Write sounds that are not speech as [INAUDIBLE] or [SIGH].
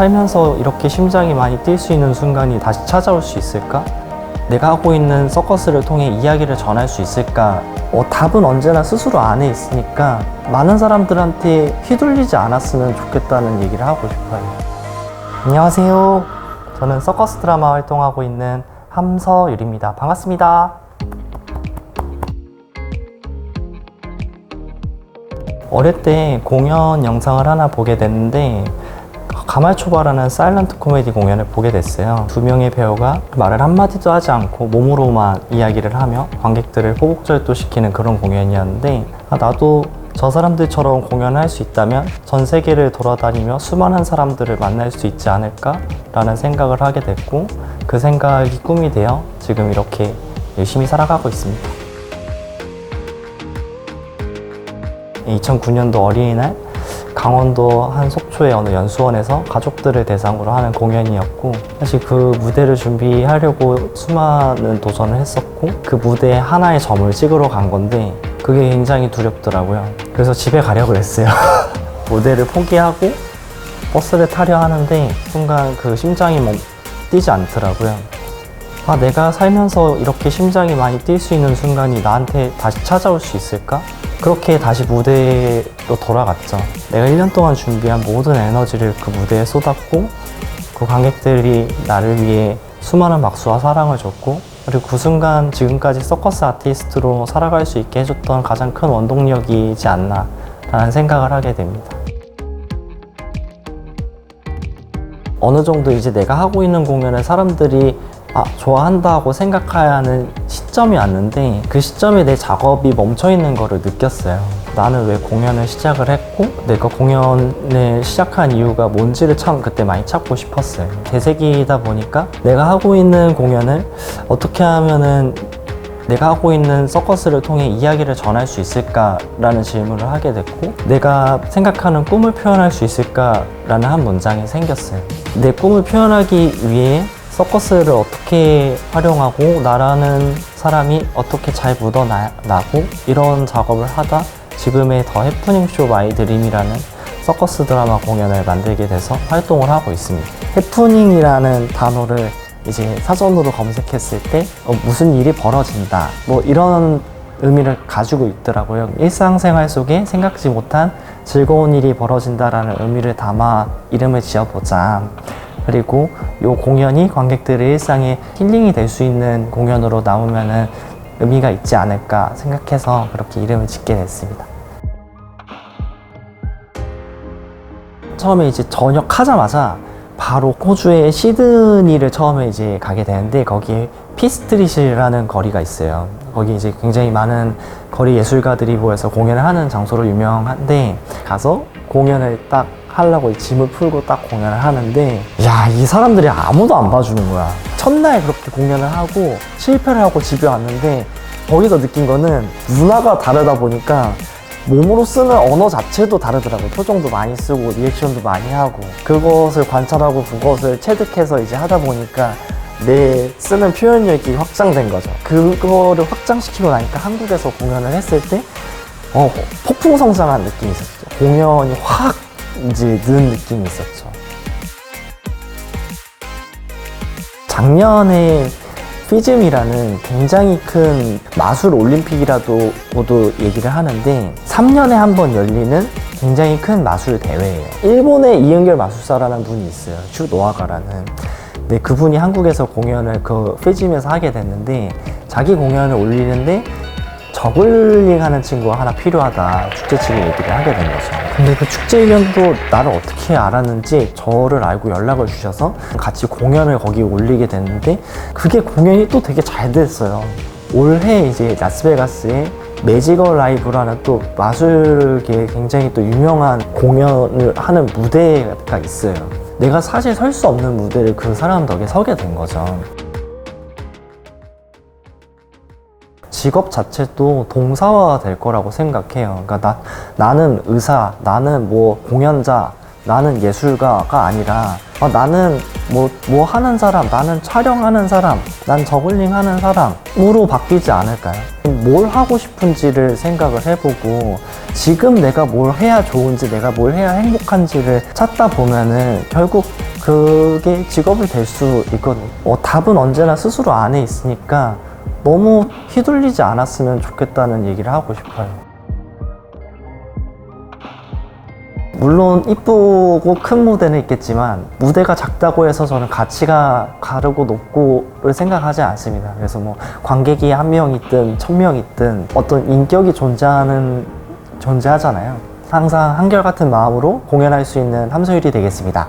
살면서 이렇게 심장이 많이 뛸 수 있는 순간이 다시 찾아올 수 있을까? 내가 하고 있는 서커스를 통해 이야기를 전할 수 있을까? 어, 답은 언제나 스스로 안에 있으니까 많은 사람들한테 휘둘리지 않았으면 좋겠다는 얘기를 하고 싶어요. 안녕하세요. 저는 서커스 드라마 활동하고 있는 함서율입니다. 반갑습니다. 어릴 때 공연 영상을 하나 보게 됐는데 가말초바라는 사일런트 코미디 공연을 보게 됐어요. 두 명의 배우가 말을 한마디도 하지 않고 몸으로만 이야기를 하며 관객들을 호복절도시키는 그런 공연이었는데 아, 나도 저 사람들처럼 공연을 할 수 있다면 전 세계를 돌아다니며 수많은 사람들을 만날 수 있지 않을까라는 생각을 하게 됐고 그 생각이 꿈이 되어 지금 이렇게 열심히 살아가고 있습니다. 2009년도 어린이날 강원도 한 속초의 어느 연수원에서 가족들을 대상으로 하는 공연이었고 사실 그 무대를 준비하려고 수많은 도전을 했었고 그 무대에 하나의 점을 찍으러 간 건데 그게 굉장히 두렵더라고요. 그래서 집에 가려고 했어요. [LAUGHS] 무대를 포기하고 버스를 타려 하는데 순간 그 심장이 멈 뛰지 않더라고요. 아, 내가 살면서 이렇게 심장이 많이 뛸 수 있는 순간이 나한테 다시 찾아올 수 있을까? 그렇게 다시 무대로 돌아갔죠. 내가 1년 동안 준비한 모든 에너지를 그 무대에 쏟았고, 그 관객들이 나를 위해 수많은 박수와 사랑을 줬고, 그리고 그 순간 지금까지 서커스 아티스트로 살아갈 수 있게 해줬던 가장 큰 원동력이지 않나, 라는 생각을 하게 됩니다. 어느 정도 이제 내가 하고 있는 공연을 사람들이 아, 좋아한다고 생각하는 시점이 왔는데 그 시점에 내 작업이 멈춰 있는 거를 느꼈어요. 나는 왜 공연을 시작을 했고 내가 공연을 시작한 이유가 뭔지를 참 그때 많이 찾고 싶었어요. 대세기다 보니까 내가 하고 있는 공연을 어떻게 하면은 내가 하고 있는 서커스를 통해 이야기를 전할 수 있을까라는 질문을 하게 됐고 내가 생각하는 꿈을 표현할 수 있을까라는 한 문장이 생겼어요. 내 꿈을 표현하기 위해 서커스를 어떻게 활용하고 나라는 사람이 어떻게 잘 묻어나고 이런 작업을 하다 지금의 더 해프닝 쇼 마이 드림이라는 서커스 드라마 공연을 만들게 돼서 활동을 하고 있습니다. 해프닝이라는 단어를 이제 사전으로 검색했을 때 어, 무슨 일이 벌어진다 뭐 이런 의미를 가지고 있더라고요. 일상생활 속에 생각지 못한 즐거운 일이 벌어진다라는 의미를 담아 이름을 지어보자. 그리고 이 공연이 관객들의 일상에 힐링이 될 수 있는 공연으로 나오면은 의미가 있지 않을까 생각해서 그렇게 이름을 짓게 됐습니다. 처음에 이제 전역하자마자 바로 호주의 시드니를 처음에 이제 가게 되는데 거기에 피스트리시라는 거리가 있어요. 거기 이제 굉장히 많은 거리 예술가들이 모여서 공연을 하는 장소로 유명한데 가서 공연을 딱 하려고 짐을 풀고 딱 공연을 하는데 야 이 사람들이 아무도 안 봐주는 거야. 첫날 그렇게 공연을 하고 실패를 하고 집에 왔는데 거기서 느낀 거는 문화가 다르다 보니까 몸으로 쓰는 언어 자체도 다르더라고요. 표정도 많이 쓰고 리액션도 많이 하고. 그것을 관찰하고 그것을 체득해서 이제 하다 보니까 내 쓰는 표현력이 확장된 거죠. 그거를 확장시키고 나니까 한국에서 공연을 했을 때 어, 폭풍 성장한 느낌이 있었죠. 공연이 확 이제 는 느낌이 있었죠. 작년에 피즘이라는 굉장히 큰 마술 올림픽이라도 모두 얘기를 하는데 3년에 한 번 열리는 굉장히 큰 마술 대회예요. 일본에 이은결 마술사라는 분이 있어요. 슈 노아가라는. 네, 그분이 한국에서 공연을 그 피즘에서 하게 됐는데 자기 공연을 올리는데 저글링 하는 친구가 하나 필요하다 축제 측에 얘기를 하게 된 거죠. 근데 그 축제 위원도 나를 어떻게 알았는지 저를 알고 연락을 주셔서 같이 공연을 거기 올리게 됐는데 그게 공연이 또 되게 잘 됐어요. 올해 이제 라스베가스에 매지컬 라이브라는 또 마술계에 굉장히 또 유명한 공연을 하는 무대가 있어요. 내가 사실 설 수 없는 무대를 그 사람 덕에 서게 된 거죠. 직업 자체도 동사화 될 거라고 생각해요. 그러니까 나, 나는 의사, 나는 뭐 공연자, 나는 예술가가 아니라 아, 나는 뭐, 뭐 하는 사람, 나는 촬영하는 사람, 난 저글링 하는 사람으로 바뀌지 않을까요? 뭘 하고 싶은지를 생각을 해보고 지금 내가 뭘 해야 좋은지, 내가 뭘 해야 행복한지를 찾다 보면은 결국 그게 직업이 될 수 있거든요. 어, 답은 언제나 스스로 안에 있으니까 너무 휘둘리지 않았으면 좋겠다는 얘기를 하고 싶어요. 물론 이쁘고 큰 무대는 있겠지만 무대가 작다고 해서 저는 가치가 가르고 높고를 생각하지 않습니다. 그래서 뭐 관객이 한 명 있든 천 명 있든 어떤 인격이 존재하는 존재하잖아요. 항상 한결같은 마음으로 공연할 수 있는 함소일이 되겠습니다.